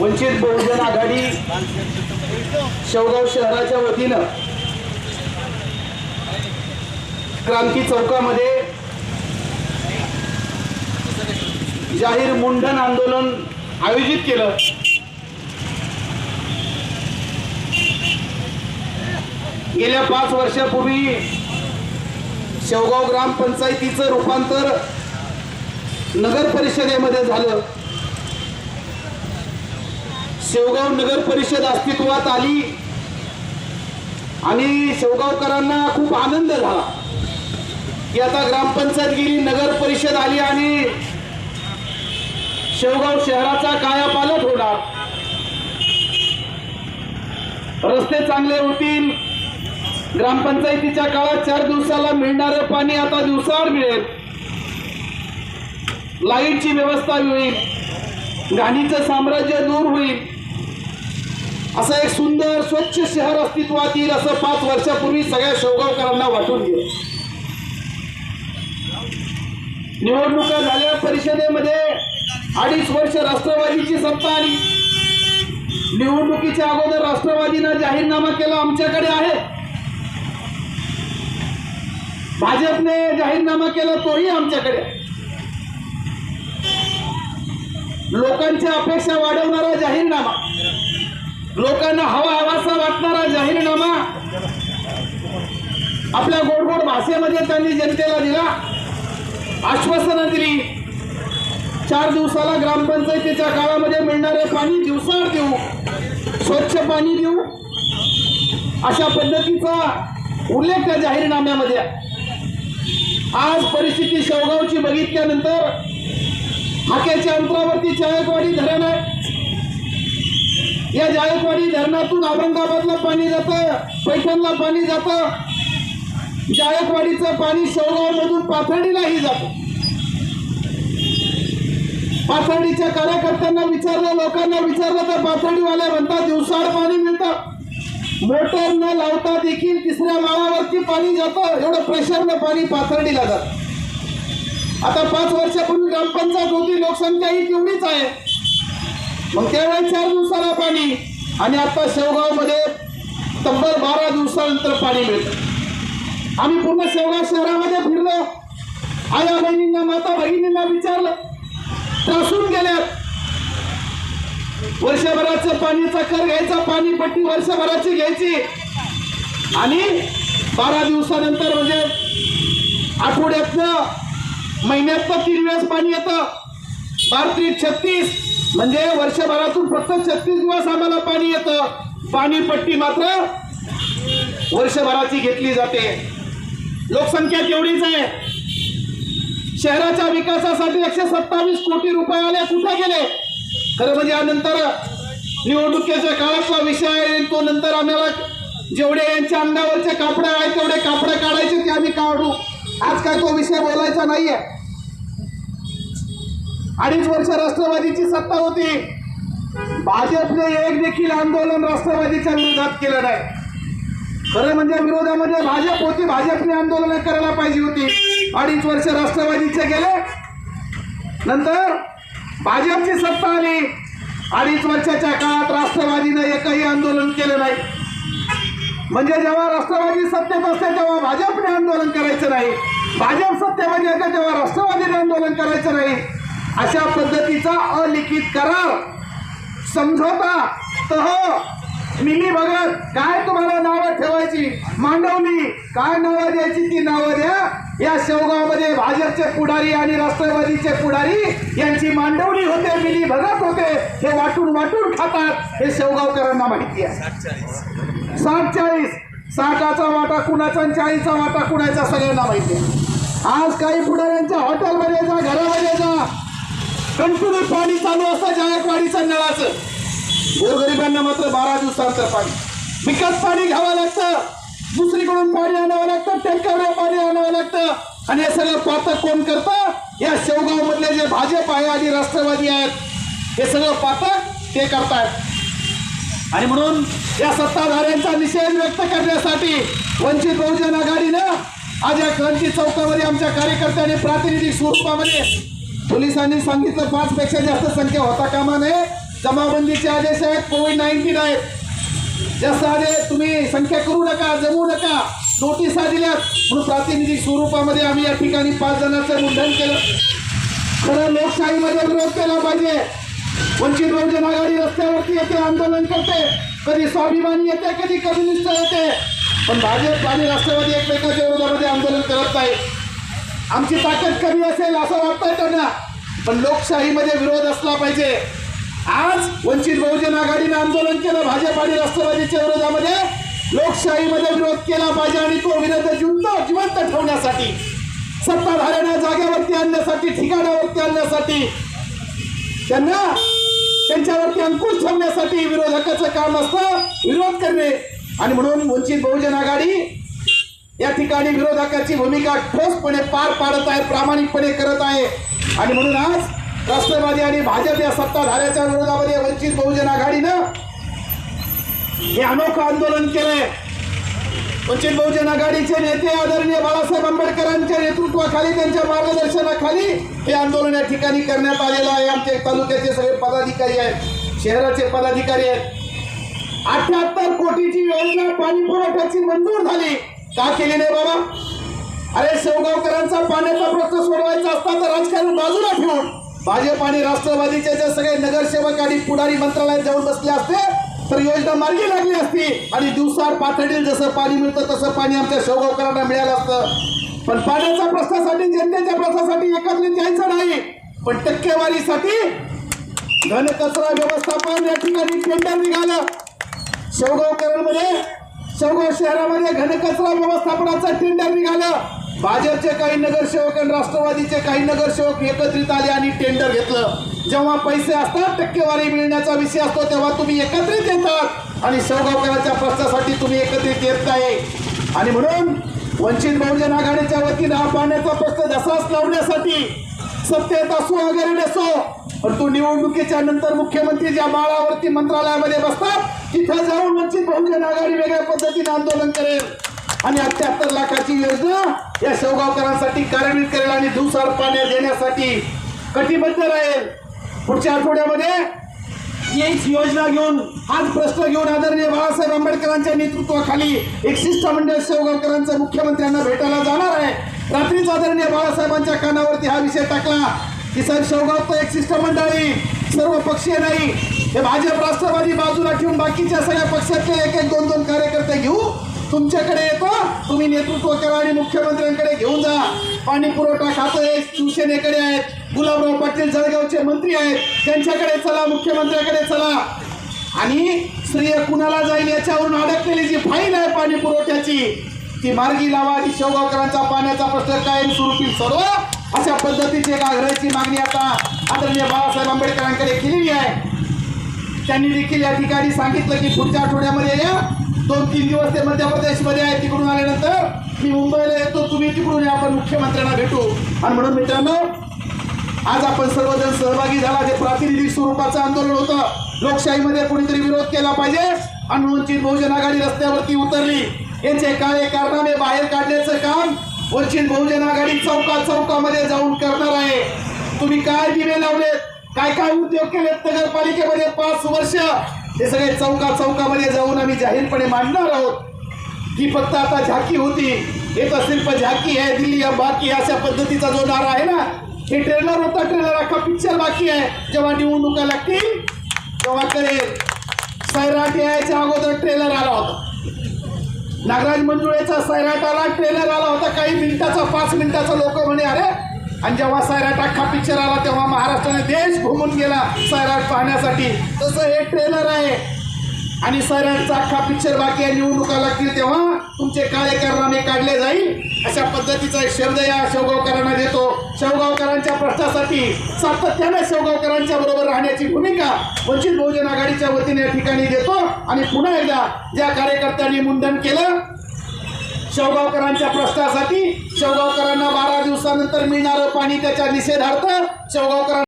वंचित बहुजन आघाडी शेवगाव शहराच्या वतीनं क्रांती चौकामध्ये जाहीर मुंडन आंदोलन आयोजित केलं. गेल्या पाच वर्षापूर्वी शेवगाव ग्रामपंचायतीचं रूपांतर नगर परिषदेमध्ये झालं. शेवगाव नगर परिषद अस्तित्वात आली. आणि शेवगावकरांना खूप आनंद झाला. की आता ग्रामपंचायत गेली नगर परिषद आली आणि शेवगाव शहराचा कायापालट होणार. रस्ते चांगले होतील. ग्रामपंचायतीच्या काळात चार दिवसाला मिळणारं पाणी आता दिवसावर मिळेल. लाईटची व्यवस्था होईल. घाणीचं साम्राज्य दूर होईल. असं एक सुंदर स्वच्छ शहर अस्तित्वात येईल असं पाच वर्षापूर्वी सगळ्या शेवगावकरांना वाटून गेलं. निवडणुका झाल्या परिषदेमध्ये अडीच वर्ष राष्ट्रवादीची सत्ता आली निवडणुकीच्या अगोदर राष्ट्रवादीनं जाहीरनामा केला आमच्याकडे आहे. भाजपने जाहीरनामा केला तोही आमच्याकडे लोकांच्या अपेक्षा वाढवणारा जाहीरनामा. लोकांना हवा हवासा वाटणारा जाहीरनामा आपल्या गोड गोड भाषेमध्ये त्यांनी जनतेला दिला. आश्वासनं दिली. चार दिवसाला ग्रामपंचायतीच्या काळामध्ये मिळणारे पाणी दिवसावर देऊ. स्वच्छ पाणी देऊ. अशा पद्धतीचा उल्लेख त्या जाहीरनाम्यामध्ये आज परिस्थिती शेवगावची बघितल्यानंतर हाक्याच्या अंतरावरती चायकवाडी धरण आहे. या जायकवाडी धरणातून औरंगाबादला पाणी जातं पैठणला पाणी जातं. जायकवाडीचं पाणी शेवगावमधून पाथर्डीलाही जातं. पाथर्डीच्या कार्यकर्त्यांना विचारलं लोकांना विचारलं तर पाथर्डीवाल्या म्हणतात दिवसाड पाणी मिळतं. मोटर न लावता देखील तिसऱ्या माळावरती पाणी जातं. एवढं प्रेशरनं पाणी पाथर्डीला जातं. आता पाच वर्षापूर्वी ग्रामपंचायत होती लोकसंख्या ही तेवढीच आहे. मग त्यावेळेस चार दिवसाला पाणी आणि आता शेवगावमध्ये तब्बल बारा दिवसानंतर पाणी मिळतं. आम्ही पूर्ण शेवगाव शहरामध्ये फिरलो. आया बहिणींना माता बहिणींना विचारलं. त्रासून गेल्यात. वर्षभराचं पाणीचा कर घ्यायचा पाणी पट्टी वर्षभराची घ्यायची. आणि बारा दिवसानंतर म्हणजे आठवड्यातनं महिन्यातनं तीन वेळेस पाणी येतं. बारा त्रिक छत्तीस म्हणजे वर्षभरातून फक्त छत्तीस दिवस आम्हाला पाणी येतं. पाणीपट्टी मात्र वर्षभराची घेतली जाते. लोकसंख्या तेवढीच आहे. शहराच्या विकासासाठी एकशे सत्तावीस कोटी रुपये आले कुठे गेले? खरं म्हणजे यानंतर निवडणुकीच्या काळातला विषय आहे तो नंतर आम्हाला जेवढे यांच्या अंगावरचे कापडे आहेत तेवढे कापडे काढायचे ते आम्ही काढू. आज काय तो विषय बोलायचा नाहीये. अडीच वर्ष राष्ट्रवादीची सत्ता होती. भाजपने एक देखील आंदोलन राष्ट्रवादीच्या विरोधात केलं नाही. खरं म्हणजे विरोधामध्ये भाजप होती भाजपने आंदोलन करायला पाहिजे होती. अडीच वर्ष राष्ट्रवादीचे गेले. नंतर भाजपची सत्ता आली. अडीच वर्षाच्या काळात राष्ट्रवादीनं एकही आंदोलन केलं नाही. म्हणजे जेव्हा राष्ट्रवादी सत्तेत असते तेव्हा भाजपने आंदोलन करायचं नाही. भाजप सत्तेमध्ये येते तेव्हा राष्ट्रवादीने आंदोलन करायचं नाही. अशा पद्धतीचा अलिखित करार. समझोता तह मिली भगत काय तुम्हाला नावं ठेवायची? मांडवली काय नावं द्यायची ती नावं द्या. या शेवगावमध्ये भाजपचे पुढारी आणि राष्ट्रवादीचे पुढारी यांची मांडवली होते मिली भगत होते. हे वाटून वाटून खातात. हे शेवगावकरांना माहिती आहे. साठ चाळीस. साठाचा वाटा कुणाचा आणि चाळीसचा वाटा कुणाचा सगळ्यांना माहिती आहे. आज काही पुढाऱ्यांच्या हॉटेलमध्ये जा घरामध्ये जा. कंटिन्यू पाणी चालू असतं जायकवाडीचं नळाचं. गोरगरिबांना मात्र बारा दिवसांचं पाणी. विकत पाणी घ्यावं लागतं. दुसरीकडून पाणी आणावं लागतं टँकरवर पाणी आणावं लागतं. आणि हे सगळं पात्र कोण करतं? या शेवगाव मधले जे भाजप आहे आणि राष्ट्रवादी आहेत हे सगळं पाहतं ते करतायत. आणि म्हणून या सत्ताधाऱ्यांचा निषेध व्यक्त करण्यासाठी वंचित बहुजन आघाडीनं आज या क्रांती चौकामध्ये आमच्या कार्यकर्त्यांनी प्रातिनिधिक स्वरूपामध्ये पोलिसांनी सांगितलं पाच पेक्षा जास्त संख्या होता कामा नये. जमाबंदीचे आदेश आहेत कोविड नाईन्टीन आहेत. जास्त आदेश तुम्ही संख्या करू नका जमू नका. नोटिसा दिल्यात. म्हणून प्रातिनिधिक स्वरूपामध्ये आम्ही या ठिकाणी पाच जणांचं मुंडन केलं. खरं लोकशाहीमध्ये विरोध केला पाहिजे. वंचित बहुजन आघाडी रस्त्यावरती येते आंदोलन करते. कधी स्वाभिमानी येते कधी कम्युनिस्ट येते. पण भाजप आणि राष्ट्रवादी एकमेकाच्या विरोधामध्ये आंदोलन करत नाही. आमची ताकद कमी असेल असं वाटतंय त्यांना. पण लोकशाहीमध्ये विरोध असला पाहिजे. आज वंचित बहुजन आघाडीनं आंदोलन केलं भाजप आणि राष्ट्रवादीच्या विरोधामध्ये. लोकशाहीमध्ये विरोध केला पाहिजे आणि तो विरोध जिवंत जिवंत ठेवण्यासाठी सत्ताधाऱ्यांना जागेवरती आणण्यासाठी ठिकाणावरती आणण्यासाठी त्यांना त्यांच्यावरती अंकुश ठेवण्यासाठी विरोधकाचं काम असतं विरोध करणे. आणि म्हणून वंचित बहुजन आघाडी या ठिकाणी विरोधकाची भूमिका ठोसपणे पार पाडत आहे प्रामाणिकपणे करत आहे. आणि म्हणून आज राष्ट्रवादी आणि भाजप या सत्ताधाऱ्याच्या विरोधामध्ये वंचित बहुजन आघाडीनं हे अनोखं आंदोलन केलंय. वंचित बहुजन आघाडीचे नेते आदरणीय बाळासाहेब आंबेडकरांच्या नेतृत्वाखाली त्यांच्या मार्गदर्शनाखाली हे आंदोलन या ठिकाणी करण्यात आलेलं आहे. आमचे तालुक्याचे सगळे पदाधिकारी आहेत शहराचे पदाधिकारी आहेत. अठ्याहत्तर कोटीची योजना पाणी पुरवठ्याची मंजूर झाली. का केली नाही बाबा? अरे शेवगावकरांचा पाण्याचा प्रश्न सोडवायचा असता तर राजकारण बाजूला ठेवून भाजप आणि राष्ट्रवादीचे जे सगळे नगरसेवक आणि पुढारी मंत्रालयात जाऊन बसले असते तर योजना मार्गी लागली असती. आणि दिवसाआड पातळील जसं पाणी मिळतं तसं पाणी आमच्या शेवगावकरांना मिळालं असतं. पण पाण्याच्या प्रश्नासाठी जनतेच्या प्रश्नासाठी एकत्रित यायचं नाही. पण टक्केवारीसाठी घनकचरा व्यवस्थापन या ठिकाणी टेंडर निघालं. शेवगावकरांमध्ये शेवगाव शहरामध्ये घनकचरा व्यवस्थापनाचं टेंडर निघालं. भाजपचे काही नगरसेवक आणि राष्ट्रवादीचे काही नगरसेवक एकत्रित आले आणि टेंडर घेतलं. जेव्हा पैसे असतात टक्केवारी मिळण्याचा विषय असतो तेव्हा तुम्ही एकत्रित येतात. आणि शेवगावकरांच्या प्रश्नासाठी तुम्ही एकत्रित येत नाही. आणि म्हणून वंचित बहुजन आघाडीच्या वतीनं हा पाण्याचा प्रश्न जसाच लावण्यासाठी सत्तेत असो वगैरे नसो पण तो निवडणुकीच्या नंतर मुख्यमंत्री ज्या बाळावरती मंत्रालयामध्ये बसतात तिथं जाऊन वंचित बहुजन आघाडी वेगळ्या पद्धतीने आंदोलन करेल. आणि अठ्याहत्तर लाखाची योजना या शेवगावकरांसाठी कार्यान्वित करेल आणि दिवसाड पाण्या देण्यासाठी कटिबद्ध राहील. पुढच्या आठवड्यामध्ये हीच योजना घेऊन हाच प्रश्न घेऊन आदरणीय बाळासाहेब आंबेडकरांच्या नेतृत्वाखाली एक शिष्टमंडळ शेवगावकरांचं मुख्यमंत्र्यांना भेटायला जाणार आहे. रात्रीच आदरणीय बाळासाहेबांच्या कानावरती हा विषय टाकला. किसान साहेब एक शिष्टमंडळी सर्व पक्षीय नाही. हे भाजप राष्ट्रवादी बाजूला ठेवून बाकीच्या सगळ्या पक्षातले एक एक दोन दोन कार्यकर्ते घेऊ. तुमच्याकडे येतो. तुम्ही नेतृत्व करा आणि मुख्यमंत्र्यांकडे घेऊन जा. पाणी पुरवठा खातं आहे शिवसेनेकडे आहेत. गुलाबराव पाटील जळगावचे मंत्री आहेत. त्यांच्याकडे चला मुख्यमंत्र्याकडे चला. आणि स्त्रिय कुणाला जाईल याच्यावरून अडकलेली जी फाईल आहे पाणी पुरवठ्याची ती मार्गी लावा. आणि शेवगावकरांचा पाण्याचा प्रश्न कायमस्वरूपी सर्व अशा पद्धतीची एक आग्रहाची मागणी आता आदरणीय बाबासाहेब आंबेडकरांकडे केलेली आहे. त्यांनी देखील या ठिकाणी सांगितलं की पुढच्या आठवड्यामध्ये या दोन तीन दिवस ते मध्य प्रदेशमध्ये आहे तिकडून आल्यानंतर मी मुंबईला येतो तुम्ही तिकडून या आपण मुख्यमंत्र्यांना भेटू. आणि म्हणून मित्रांनो आज आपण सर्वजण सहभागी झाला जे प्रातिनिधिक स्वरूपाचं आंदोलन होतं लोकशाहीमध्ये कुणीतरी विरोध केला पाहिजे आणि वंचित बहुजन आघाडी रस्त्यावरती उतरली. यांचे काळे कारनामे बाहेर काढण्याचं काम वंचित बहुजन आघाडी चौका चौकामध्ये जाऊन करणार आहे. तुम्ही काय दिवे लावलेत? काय काय उद्योग केलेत? नगरपालिकेमध्ये पाच वर्ष. हे सगळे चौका चौकामध्ये जाऊन आम्ही जाहीरपणे मांडणार आहोत. ही फक्त आता झाकी होती. हे तर पण झाकी आहे. दिल्ली या बाकी अशा पद्धतीचा जो नारा आहे ना हे ट्रेलर होता. ट्रेलर अख्खा पिक्चर बाकी आहे. जेव्हा निवडणुका लागतील तेव्हा करेल सैराट यायच्या अगोदर ट्रेलर आला होता. नागराज मंजुळेचा सैराट आला ट्रेलर आला होता काही मिनिटाचा पाच मिनिटाचा. लोक म्हणे अरे आणि जेव्हा सैराट अख्खा पिक्चर आला तेव्हा महाराष्ट्राने देश घुमून गेला सैराट पाहण्यासाठी. तसं हे ट्रेलर आहे. आणि सैराटचा अख्खा पिक्चर बाकी आहे निवडणुका लागतील तेव्हा तुमचे काळे कारनामे काढले जाईल. अशा पद्धतीचा एक शब्द या शेवगावकरांना प्रश्नासाठी सातत्याने शेवगावकरांच्या बरोबर राहण्याची भूमिका वंचित बहुजन आघाडीच्या वतीने या ठिकाणी देतो. आणि पुन्हा एकदा ज्या कार्यकर्त्यांनी मुंडन केलं शेवगावकरांच्या प्रश्नासाठी शेवगावकरांना बारा दिवसानंतर मिळणारं पाणी त्याच्या निषेधार्थ शेवगावकरांना